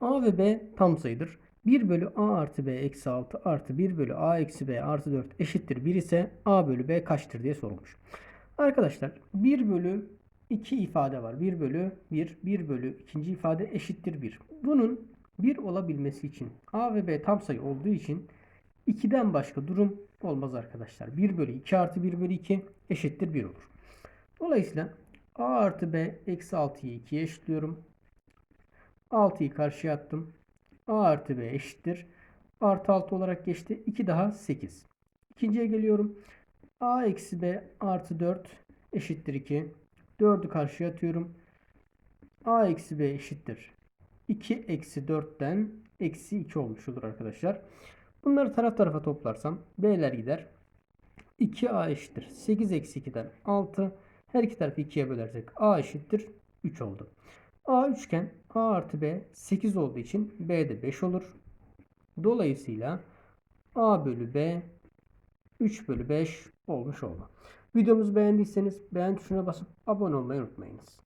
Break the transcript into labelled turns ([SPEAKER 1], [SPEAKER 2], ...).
[SPEAKER 1] A ve B tam sayıdır. 1 bölü A artı B eksi 6 artı 1 bölü A eksi B artı 4 eşittir 1 ise A bölü B kaçtır diye sorulmuş. Arkadaşlar 1 bölü 2 ifade var. 1 bölü 1, 1 bölü ikinci ifade eşittir 1. Bunun 1 olabilmesi için A ve B tam sayı olduğu için 2'den başka durum olmaz arkadaşlar. 1 bölü 2 artı 1 bölü 2 eşittir 1 olur. Dolayısıyla A artı B eksi 6'yı 2'ye eşitliyorum. 6'yı karşıya attım. A artı B eşittir. Artı 6 olarak geçti. 2 daha 8. İkinciye geliyorum. A eksi B artı 4 eşittir 2. 4'ü karşıya atıyorum. A eksi B eşittir. 2 eksi 4'ten eksi 2 olmuş olur arkadaşlar. Bunları taraf tarafa toplarsam B'ler gider. 2A eşittir. 8 eksi 2'den 6. Her iki tarafı 2'ye bölersek A eşittir. 3 oldu. A üçgen A artı B 8 olduğu için B de 5 olur. Dolayısıyla A bölü B 3 bölü 5 olmuş oldu. Videomuzu beğendiyseniz beğen tuşuna basıp abone olmayı unutmayınız.